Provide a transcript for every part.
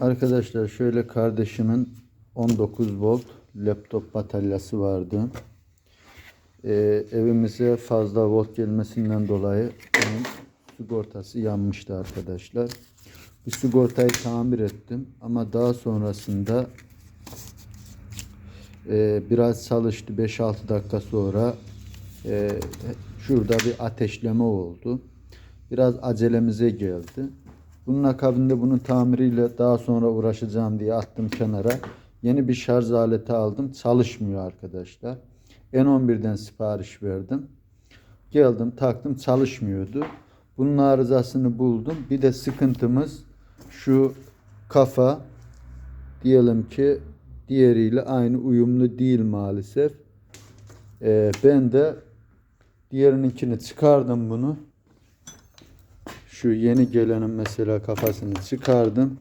Arkadaşlar şöyle kardeşimin 19 volt laptop bataryası vardı. Ee, evimize fazla volt gelmesinden dolayı onun sigortası yanmıştı arkadaşlar. Bu sigortayı tamir ettim ama daha sonrasında e, biraz çalıştı 5-6 dakika sonra e, şurada bir ateşleme oldu. Biraz acelemize geldi. Bunun akabinde bunun tamiriyle daha sonra uğraşacağım diye attım kenara. Yeni bir şarj aleti aldım. Çalışmıyor arkadaşlar. N11'den sipariş verdim. Geldim taktım çalışmıyordu. Bunun arızasını buldum. Bir de sıkıntımız şu kafa diyelim ki diğeriyle aynı uyumlu değil maalesef. Ee, ben de diğerininkini çıkardım bunu. Şu yeni gelenin mesela kafasını çıkardım.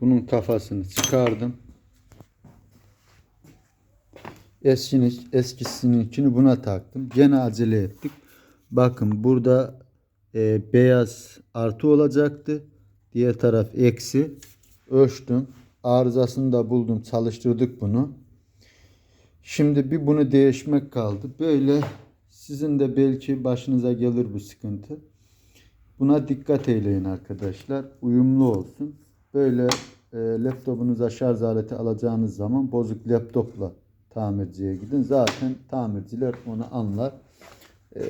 Bunun kafasını çıkardım. Eskini, eskisininkini buna taktım. Gene acele ettik. Bakın burada e, beyaz artı olacaktı. Diğer taraf eksi. Ölçtüm. Arızasını da buldum. Çalıştırdık bunu. Şimdi bir bunu değişmek kaldı. Böyle sizin de belki başınıza gelir bu sıkıntı. Buna dikkat eyleyin arkadaşlar. Uyumlu olsun. Böyle e, laptopunuza şarj aleti alacağınız zaman bozuk laptopla tamirciye gidin. Zaten tamirciler onu anlar. E,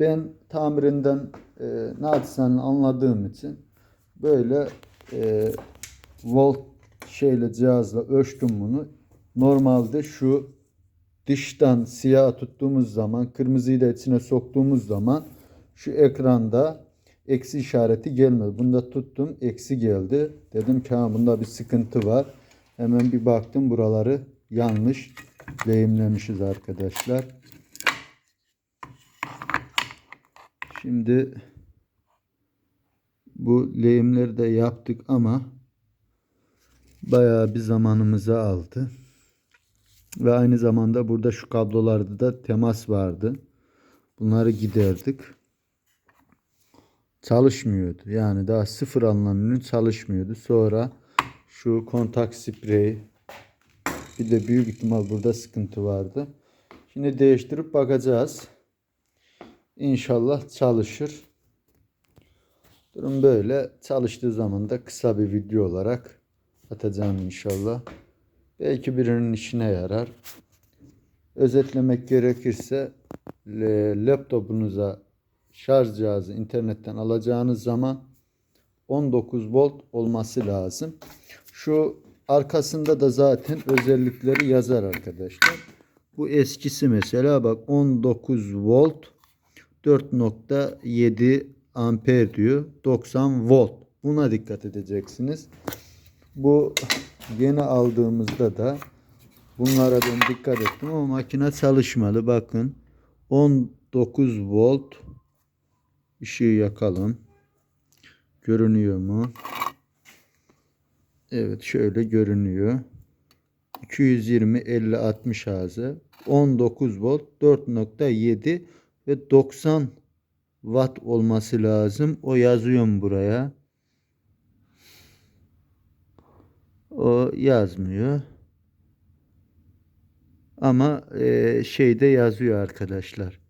ben tamirinden e, naçizane anladığım için böyle e, volt şeyle cihazla ölçtüm bunu. Normalde şu dıştan siyah tuttuğumuz zaman, kırmızıyı da içine soktuğumuz zaman şu ekranda eksi işareti gelmedi. Bunda tuttum, eksi geldi. Dedim ki ha bunda bir sıkıntı var. Hemen bir baktım buraları yanlış lehimlemişiz arkadaşlar. Şimdi bu lehimleri de yaptık ama bayağı bir zamanımızı aldı. Ve aynı zamanda burada şu kablolarda da temas vardı. Bunları giderdik. Çalışmıyordu. Yani daha sıfır ürün çalışmıyordu. Sonra şu kontak sprey bir de büyük ihtimal burada sıkıntı vardı. Şimdi değiştirip bakacağız. İnşallah çalışır. Durum böyle. Çalıştığı zaman da kısa bir video olarak atacağım inşallah. Belki birinin işine yarar. Özetlemek gerekirse laptopunuza şarj cihazı internetten alacağınız zaman 19 volt olması lazım. Şu arkasında da zaten özellikleri yazar arkadaşlar. Bu eskisi mesela bak 19 volt 4.7 amper diyor. 90 volt. Buna dikkat edeceksiniz. Bu yeni aldığımızda da bunlara ben dikkat ettim ama makine çalışmalı. Bakın 19 volt ışığı yakalım. Görünüyor mu? Evet şöyle görünüyor. 220 50 60 Hz 19 volt 4.7 ve 90 watt olması lazım. O yazıyorum buraya. O yazmıyor. Ama e, şeyde yazıyor arkadaşlar.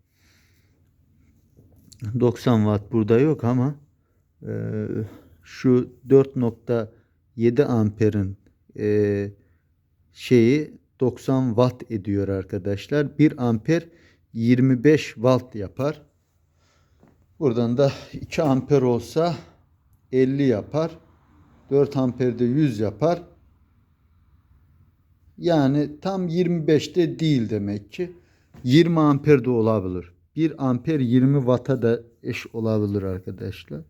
90 watt burada yok ama e, şu 4.7 amperin e, şeyi 90 watt ediyor arkadaşlar. 1 amper 25 watt yapar. Buradan da 2 amper olsa 50 yapar. 4 amperde 100 yapar. Yani tam 25'te değil demek ki. 20 amper de olabilir. 1 amper 20 watt'a da eş olabilir arkadaşlar.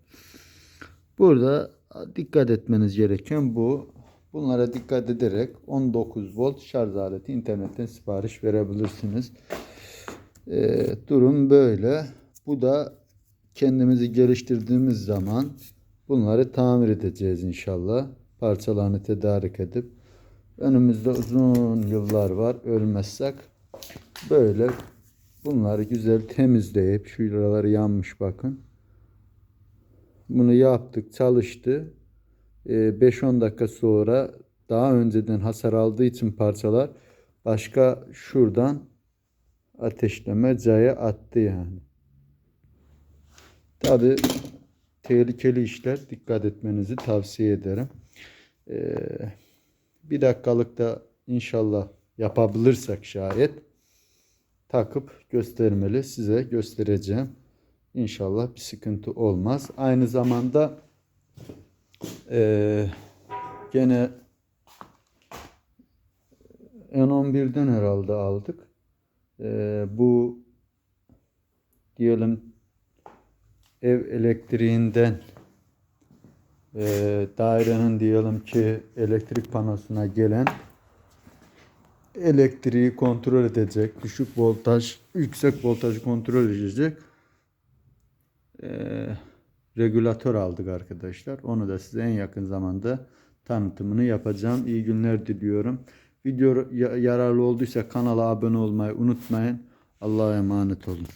Burada dikkat etmeniz gereken bu. Bunlara dikkat ederek 19 volt şarj aleti internetten sipariş verebilirsiniz. Ee, durum böyle. Bu da kendimizi geliştirdiğimiz zaman bunları tamir edeceğiz inşallah. Parçalarını tedarik edip önümüzde uzun yıllar var. Ölmezsek böyle bunları güzel temizleyip şuraları yanmış bakın. Bunu yaptık, çalıştı. Ee, 5-10 dakika sonra daha önceden hasar aldığı için parçalar başka şuradan ateşleme caya attı yani. Tabi tehlikeli işler dikkat etmenizi tavsiye ederim. Ee, bir dakikalık da inşallah yapabilirsek şayet takıp göstermeli size göstereceğim. İnşallah bir sıkıntı olmaz. Aynı zamanda eee, gene N11'den herhalde aldık. Eee, bu diyelim ev elektriğinden eee, dairenin diyelim ki elektrik panosuna gelen elektriği kontrol edecek. Düşük voltaj, yüksek voltajı kontrol edecek. Eee, regülatör aldık arkadaşlar. Onu da size en yakın zamanda tanıtımını yapacağım. İyi günler diliyorum. Video ya- yararlı olduysa kanala abone olmayı unutmayın. Allah'a emanet olun.